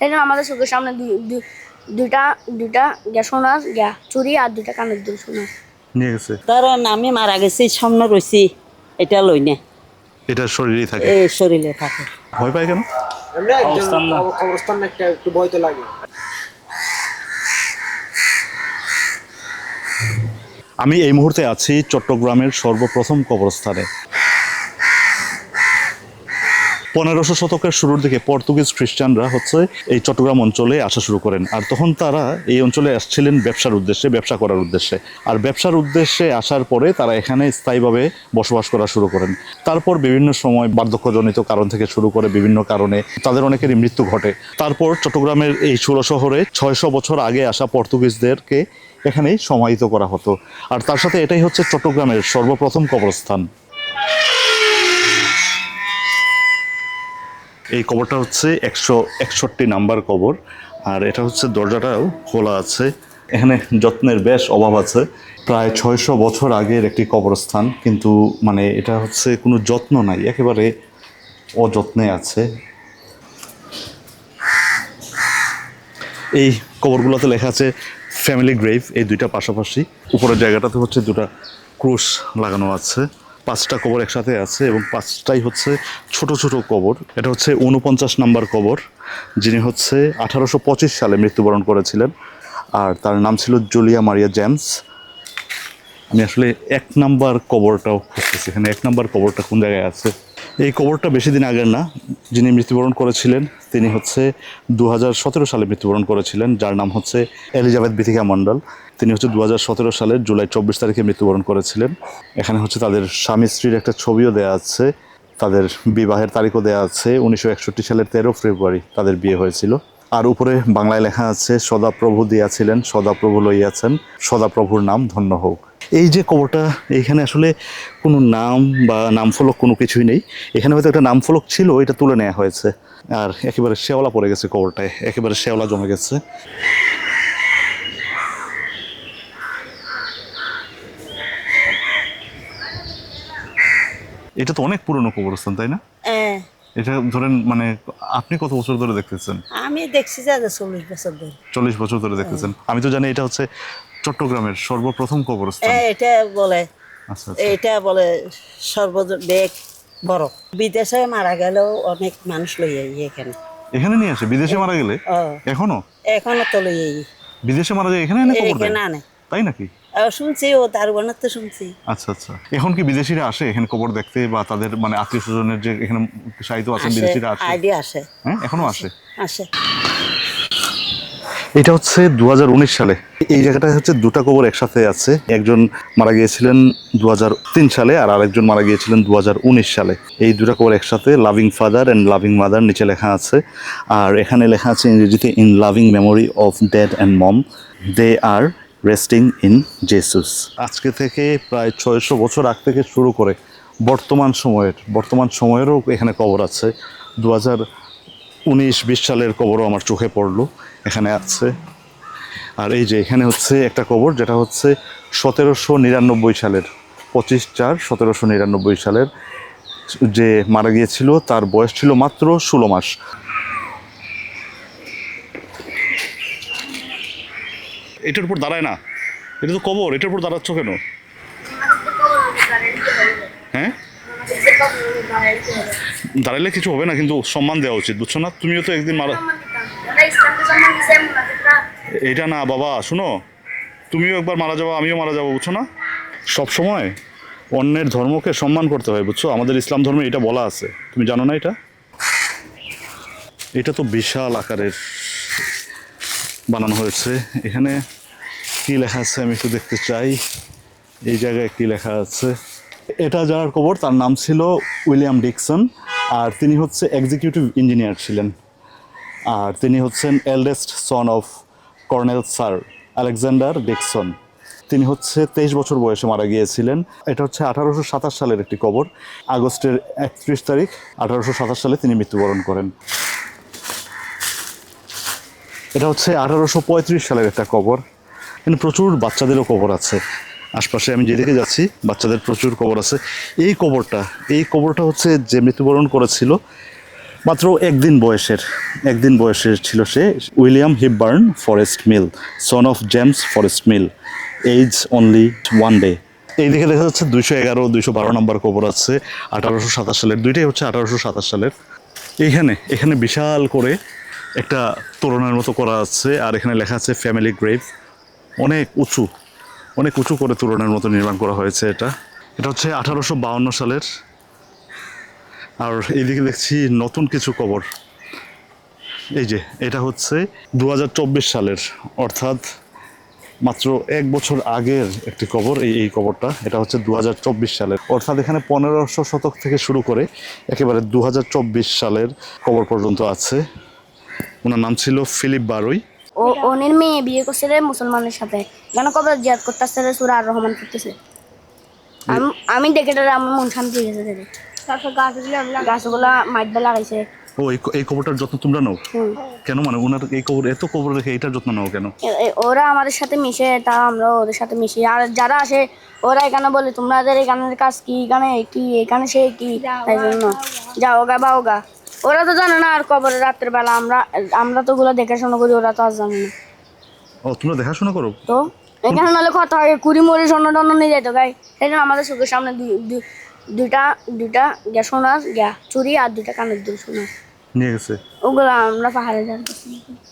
এই জন্য আমাদের চোখের সামনে দুই- দুই- দুইটা দুইটা সোনার গ্যা চুরি আর দুইটা কানের দুল সোনার নিয়ে গেছে। কারণ আমি মারা গেছি সামনে রয়েছি এটা লই না। এটা শরীরেই থাকে। এই শরীরে থাকে। ভয় পায় কেন? এমনি একটা একটু ভয় তো লাগে। আমি এই মুহূর্তে আছি চট্টগ্রামের সর্বপ্রথম কবরস্থানে। পনেরোশো শতকের শুরুর দিকে পর্তুগিজ খ্রিস্টানরা হচ্ছে এই চট্টগ্রাম অঞ্চলে আসা শুরু করেন। আর তখন তারা এই অঞ্চলে আসছিলেন ব্যবসার উদ্দেশ্যে, ব্যবসা করার উদ্দেশ্যে। আর ব্যবসার উদ্দেশ্যে আসার পরে তারা এখানে স্থায়ীভাবে বসবাস করা শুরু করেন। তারপর বিভিন্ন সময় বার্ধক্যজনিত কারণ থেকে শুরু করে বিভিন্ন কারণে তাদের অনেকেরই মৃত্যু ঘটে। তারপর চট্টগ্রামের এই ষোলো শহরে ছয়শো বছর আগে আসা পর্তুগিজদেরকে এখানেই সমাহিত করা হতো। আর তার সাথে এটাই হচ্ছে চট্টগ্রামের সর্বপ্রথম কবরস্থান। এই কবরটা হচ্ছে একশো একষট্টি নাম্বার কবর, আর এটা হচ্ছে দরজাটাও খোলা আছে। এখানে যত্নের বেশ অভাব আছে। প্রায় ছয়শো বছর আগের একটি কবরস্থান, কিন্তু মানে এটা হচ্ছে কোনো যত্ন নাই, একেবারে অযত্নে আছে। এই কবরগুলোতে লেখা আছে, ফ্যামিলি গ্রেভ এই দুইটা পাশাপাশি। উপরের জায়গাটাতে হচ্ছে দুটা ক্রুশ লাগানো আছে। পাঁচটা কবর একসাথে আছে এবং পাঁচটাই হচ্ছে ছোট ছোট কবর। এটা হচ্ছে উনপঞ্চাশ নাম্বার কবর, যিনি হচ্ছে আঠারোশো পঁচিশ সালে মৃত্যুবরণ করেছিলেন। আর তার নাম ছিল জুলিয়া মারিয়া জেমস। আমি আসলে এক নাম্বার কবরটাও খুঁজতেছি। এখানে এক নাম্বার কবরটা কোন জায়গায় আছে? এই কবরটা বেশি দিন আগের না। যিনি মৃত্যুবরণ করেছিলেন, তিনি হচ্ছে দু হাজার সতেরো সালে মৃত্যুবরণ করেছিলেন, যার নাম হচ্ছে এলিজাবেথ বিথিকা মণ্ডল। তিনি হচ্ছে দু হাজার সতেরো সালের জুলাই চব্বিশ তারিখে মৃত্যুবরণ করেছিলেন। এখানে হচ্ছে তাদের স্বামী স্ত্রীর একটা ছবিও দেয়া আছে, তাদের বিবাহের তারিখও দেওয়া আছে। উনিশশো একষট্টি সালের তেরো ফেব্রুয়ারি তাদের বিয়ে হয়েছিল। আর উপরে বাংলায় লেখা আছে, সদাপ্রভু দিয়াছিলেন, সদাপ্রভু লইয়াছেন, সদাপ্রভুর নাম ধন্য হোক। এই যে কবরটা এইখানে আসলে কোনো নাম বা নামফলক কোনো কিছুই নেই। এখানে হয়তো একটা নামফলক ছিল, এটা তুলে নেওয়া হয়েছে। আর একেবারে শেওলা পড়ে গেছে কবরটায়, একেবারে শেওলা জমে গেছে। এটা তো অনেক পুরনো কবরস্থান, তাই না? এটা ধরেন মানে আপনি কত বছর ধরে দেখতেছেন? আমি দেখছি যে আজ চল্লিশ বছর ধরে। চল্লিশ বছর ধরে দেখতেছেন। আমি তো জানি এটা হচ্ছে চট্টগ্রামের সর্বপ্রথম কবরস্থান। হ্যাঁ, এটা বলে। আচ্ছা আচ্ছা। এটা বলে সর্বদ বেগ বড়। বিদেশে মারা গেলেও অনেক মানুষ লই আই এখানে। এখানে নিয়ে আসে? বিদেশে মারা গেলে? এখনও? এখনও তো লই আই বিদেশে মারা যায় এখানে এনে কবর দেয়? তাই নাকি? শুনছি ও তার তো শুনছি। আচ্ছা আচ্ছা। এখন কি বিদেশিরা আসে? এখানে কবর দেখতে বা তাদের মানে আত্মীয় স্বজনের যে এখানে সাহিত্য আছেন বিদেশিরা আসে? আইডিয়া আসে। হ্যাঁ এখনও আসে আসে? এটা হচ্ছে দু হাজার উনিশ সালে। এই জায়গাটা হচ্ছে দুটা কবর একসাথে আছে। একজন মারা গিয়েছিলেন দুহাজার তিন সালে আর আরেকজন মারা গিয়েছিলেন দু হাজার উনিশ সালে। এই দুটা কবর একসাথে loving father and loving mother নিচে লেখা আছে। আর এখানে লেখা আছে ইংরেজিতে in loving memory of dad and mom they are resting in Jesus আজকে থেকে প্রায় ছয়শো বছর আগ থেকে শুরু করে বর্তমান সময়ের, বর্তমান সময়েরও এখানে কবর আছে। দু হাজার উনিশ বিশ সালের কবরও আমার চোখে পড়ল, এখানে আছে। আর এই যে এখানে হচ্ছে একটা কবর, যেটা হচ্ছে সতেরোশো নিরানব্বই সালের, পঁচিশ চার সতেরোশো নিরানব্বই সালের যে মারা গিয়েছিল, তার বয়স ছিল মাত্র ষোলো মাস। এটার উপর দাঁড়ায় না। এটা তো কবর, এটার উপর দাঁড়াচ্ছ কেন? হ্যাঁ? দাঁড়াইলে কিছু হবে না, কিন্তু সম্মান দেওয়া উচিত, বুঝছ না? তুমিও তো একদিন মারা এটা না, বাবা, শুনো। তুমিও একবার মারা যাব, আমিও মারা যাব, বুঝছ না? সব সময় অন্যের ধর্মকে সম্মান করতে হয়, বুঝছ? আমাদের ইসলাম ধর্মে এটা বলা আছে। তুমি জানো না এটা? এটা তো বিশাল আকারের বানানো হয়েছে। এখানে কি লেখা আছে আমি একটু দেখতে চাই। এই জায়গায় কি লেখা আছে? এটা যার কবর তার নাম ছিল উইলিয়াম ডিকসন আর তিনি হচ্ছে এক্সিকিউটিভ ইঞ্জিনিয়ার ছিলেন। আর তিনি হচ্ছেন eldest son of colonel sir Alexander Dixon. তিনি হচ্ছে তেইশ বছর বয়সে মারা গিয়েছিলেন। এটা হচ্ছে আঠারোশো সাতাশ সালের একটি কবর আগস্টের একত্রিশ তারিখ আঠারোশো সাতাশ সালে তিনি মৃত্যুবরণ করেন। এটা হচ্ছে আঠারোশো পঁয়ত্রিশ সালের একটা কবর কিন্তু প্রচুর বাচ্চাদেরও কবর আছে। আশপাশে আমি যেদিকে যাচ্ছি, বাচ্চাদের প্রচুর কবর আছে। এই কবরটা এই কবরটা হচ্ছে যে মৃত্যুবরণ করেছিল মাত্র একদিন বয়সের একদিন বয়সের ছিল সে, William Hepburn Forrest Mill, son of James Forrest Mill age only one day. এই দিকে দেখা যাচ্ছে দুইশো এগারো, দুইশো বারো নম্বর কবর আছে, আঠারোশো সাতাশ সালের, দুইটাই হচ্ছে আঠারোশো সাতাশ সালের। এইখানে, এখানে বিশাল করে একটা তোরণের মতো করা আছে, আর এখানে লেখা আছে ফ্যামিলি গ্রেভ। অনেক উঁচু অনেক উঁচু করে তুলনার মতো নির্মাণ করা হয়েছে এটা। এটা হচ্ছে আঠারোশো সালের। আর এইদিকে দেখছি নতুন কিছু কবর। এই যে, এটা হচ্ছে দু হাজার চব্বিশ সালের, অর্থাৎ মাত্র এক বছর আগের একটি কবর, এই এই কবরটা। এটা হচ্ছে দু হাজার চব্বিশ সালের, অর্থাৎ এখানে পনেরোশো শতক থেকে শুরু করে একেবারে দু হাজার চব্বিশ সালের কবর পর্যন্ত আছে। ওনার নাম ছিল ফিলিপ বারুই। ও ওনের মেয়ে বিয়ে করছে রে মুসলমানের সাথে। কেন কবে জিয়াদ করতেছে রে সুরা আর রহমান করতেছে? আমি আমি দেখে তাহলে আমার মন শান্তি হয়ে গেছে দেখে তারপর গাছগুলো গাছগুলা মাইটবে লাগাইছে। ও এই কবরটার যত্ন তোমরা নাও? কেন মানে ওনার এই কবর এত কবর রেখে এইটার যত্ন নাও কেন? ওরা আমাদের সাথে মিশে তা আমরা ওদের সাথে মিশি। আর যারা আসে ওরা এখানে বলে তোমাদের এখানের কাজ কি? এখানে কি? এখানে সে কি? তাই জন্য। যাও গা বাও গা ওরা তো জানে না আর কবরে রাত্রের বেলা আমরা আমরা তো ওগুলো দেখাশোনা করি ওরা তো আর জানে না। ও তোমরা দেখাশোনা করো? তো? এখানে নাহলে কথা হয় কুড়ি মরি স্বর্ণ টর্ণ নিয়ে যেত গাই। সেই জন্য আমাদের চোখের সামনে দুই- দুই- দুইটা দুইটা গ্যা সোনার গ্যা চুরি আর দুইটা কানের দুল সোনার। নিয়ে গেছে। ওগুলো আমরা পাহাড়ে যান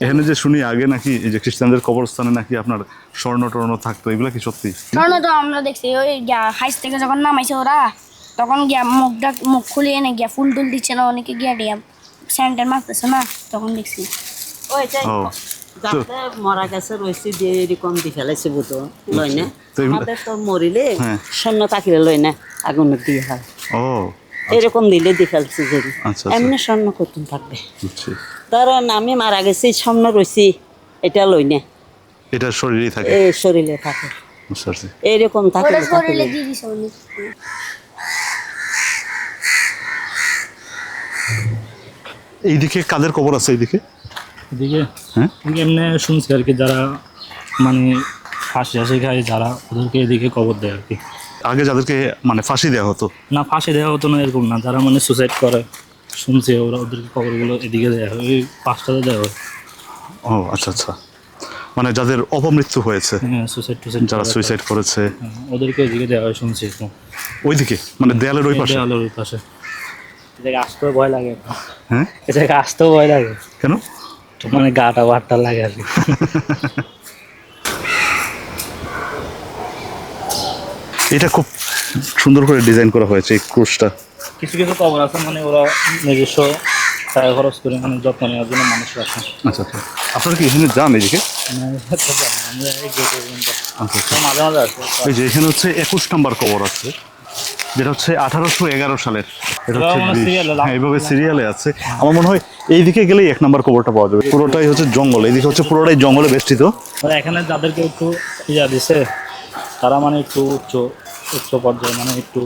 এখানে যে শুনি আগে নাকি এই যে খ্রিস্টানদের কবরস্থানে নাকি আপনার স্বর্ণ টর্ণ থাকতো এগুলো কি সত্যি? স্বর্ণ তো আমরা দেখছি ওই গ্যা হাইস থেকে যখন নামাইছে ওরা তখন গিয়া মুখটা মুখ খুলিয়ে এনে গিয়া ফুল টুল দিচ্ছে না অনেকে গিয়া দিয়া স্যান্ডেল মারতেছে না তখন দেখছি। ওইটাই যাতে মারা গেছে রয়েছে যে এরকম দি ফেলাইছে বুতো লয় না? আমাদের তো মরিলে হ্যাঁ। স্বর্ণ থাকিলে লয় না আগুনের দিয়ে হয়। ও এরকম দিলে দি ফেলছে যদি আচ্ছা, আচ্ছা। এমনি স্বর্ণ কতন থাকবে? ধরেন আমি মারা গেছি স্বর্ণ রয়েছি এটা লই না। এটা শরীরেই থাকে। এই শরীরে থাকে। ওরা থাকে শরীরে দিয়ে দিছে অনেক এইদিকে কাদের কবর আছে এইদিকে? এদিকে হ্যাঁ? এমনি শুনছি আর কি যারা মানে ফাঁসি হাসি খায় যারা ওদেরকে এদিকে কবর দেয় আর কি। আগে যাদেরকে মানে ফাঁসি দেওয়া হতো? না ফাঁসি দেওয়া হতো না এরকম না। যারা মানে সুসাইড করে শুনছি ওরা ওদেরকে কবরগুলো এদিকে দেওয়া হয় ওই পাঁচটাতে দেওয়া হয়। ও আচ্ছা আচ্ছা। মানে যাদের অপমৃত্যু হয়েছে হ্যাঁ সুসাইড টুসাইড যারা সুইসাইড করেছে। ওদেরকে এদিকে দেওয়া হয় শুনছি এরকম ওইদিকে? মানে দেয়ালের ওই পাশে? দেওয়ালের ওই পাশে। জায়গায় আসতেও ভয় লাগে হ্যাঁ এ জায়গায় আসতেও ভয় লাগে কেন মানে গাটা বাটটা লাগে আর কি এটা খুব সুন্দর করে ডিজাইন করা হয়েছে এই ক্রুশটা কিছু কিছু কবর আছে মানে ওরা নিজস্ব টাকা খরচ করে মানে যত্ন নেওয়ার জন্য মানুষ রাখে আচ্ছা আচ্ছা আপনারা কি এখানে যান মানে আচ্ছা আচ্ছা মাঝে মাঝে আসে এই যে এখানে হচ্ছে একুশ নাম্বার কবর আছে যেটা হচ্ছে আঠারোশো এগারো সালের। এটা হচ্ছে হয় এইভাবে সিরিয়ালে আছে। আমার মনে হয় এইদিকে গেলেই এক নম্বর কবরটা পাওয়া যাবে। পুরোটাই হচ্ছে জঙ্গল। এইদিকে হচ্ছে পুরোটাই জঙ্গলে বেষ্টিত। মানে এখানে যাদেরকে একটু ইয়া দিছে তারা মানে একটু উচ্চ উচ্চ পর্যায়ে মানে একটু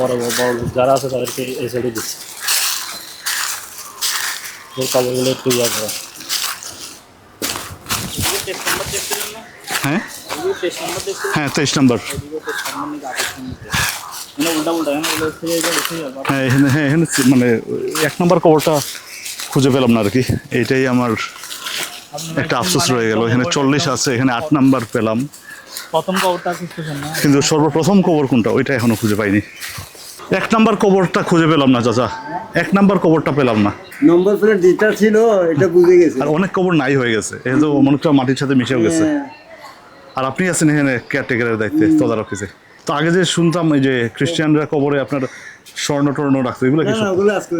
বড় বড় বড় লোক যারা আছে তাদেরকে এই সাইডে দিচ্ছে। কাজগুলো একটু ইয়া করে। হ্যাঁ? হ্যাঁ তেইশ নাম্বার মানে। হ্যাঁ এখানে হ্যাঁ এখানে মানে এক নাম্বার কবরটা খুঁজে পেলাম না আর কি। এইটাই আমার একটা আফসোস রয়ে গেল। এখানে চল্লিশ আছে এখানে আট নাম্বার পেলাম। প্রথম কবরটা কিন্তু সর্বপ্রথম কবর কোনটা? ওইটা এখনও খুঁজে পাইনি। এক নাম্বার কবরটা খুঁজে পেলাম না চাচা। এক নাম্বার কবরটা পেলাম না। নম্বর প্লেট যেটা ছিল এটা বুঝে গেছে। আর অনেক কবর নাই হয়ে গেছে। এই তো অনেকটা মাটির সাথে মিশেও গেছে। আর আপনি আছেন এখানে কেয়ারটেকারের দায়িত্বে তদারকিতে তো আগে যে শুনতাম এই যে খ্রিস্টানরা কবরে আপনার স্বর্ণ টর্ণ রাখতো এগুলো কি ওগুলো আজকে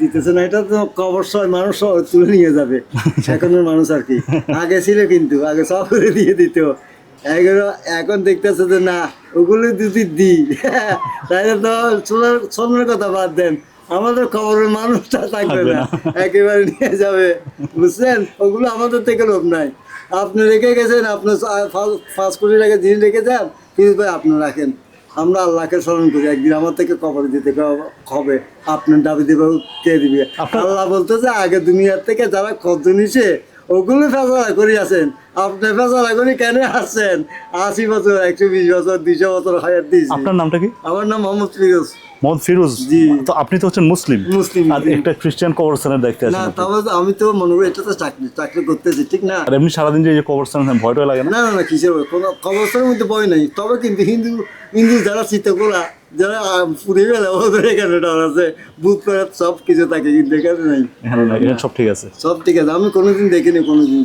দিতেছে না এটা তো কবর সয় মানুষ সব তুলে নিয়ে যাবে এখনের মানুষ আর কি। আগে ছিল কিন্তু আগে সব করে দিয়ে দিত। এগুলো এখন দেখতেছে যে না ওগুলো যদি দিই তাহলে তো সোনার কথা বাদ দেন। আমাদের খবরের মানুষটা থাকবে না। একেবারে নিয়ে যাবে। বুঝছেন? ওগুলো আমাদের থেকে লোভ নাই। আপনি রেখে গেছেন আপনার পাঁচ কোটি টাকা জিনিস রেখে যান কিন্তু ভাই আপনি রাখেন। আমরা আল্লাহকে স্মরণ করি একদিন আমার থেকে কবর দিতে হবে। আপনার দাবি দেবে কে দিবে? আল্লাহ বলতে যে আগে দুনিয়ার থেকে যারা কত নিছে ওগুলো ফেসলা করি আছেন। আপনি ফেসলা করি কেন আসছেন? আশি বছর একশো বিশ বছর দুইশো বছর হায়ার দিয়েছি। আপনার নামটা কি? আমার নাম মোহাম্মদ ফিরোজ। মোহাম্মদ ফিরোজ। তো আপনি তো হচ্ছেন মুসলিম মুসলিম, আর। একটা খ্রিস্টান কবরস্থানের দায়িত্বে না আছেন আপনি। তবে তো আমি তো মনে করি এটা তো চাকরি চাকরি করতেছি ঠিক না আর এমনি সারাদিন যে কবরস্থানে ভয়টা লাগে না না না না কিসের ভয়? কোনো কবরস্থানের মধ্যে ভয় নাই তবে কিন্তু হিন্দু হিন্দু যারা চিত্রকলা যারা পুড়ে গেলে ওদের এখানে ডর আছে বুধ প্রেত সব কিছু থাকে কিন্তু এখানে নাই এখানে না, সব ঠিক আছে সব ঠিক আছে আমি কোনোদিন দেখিনি কোনোদিন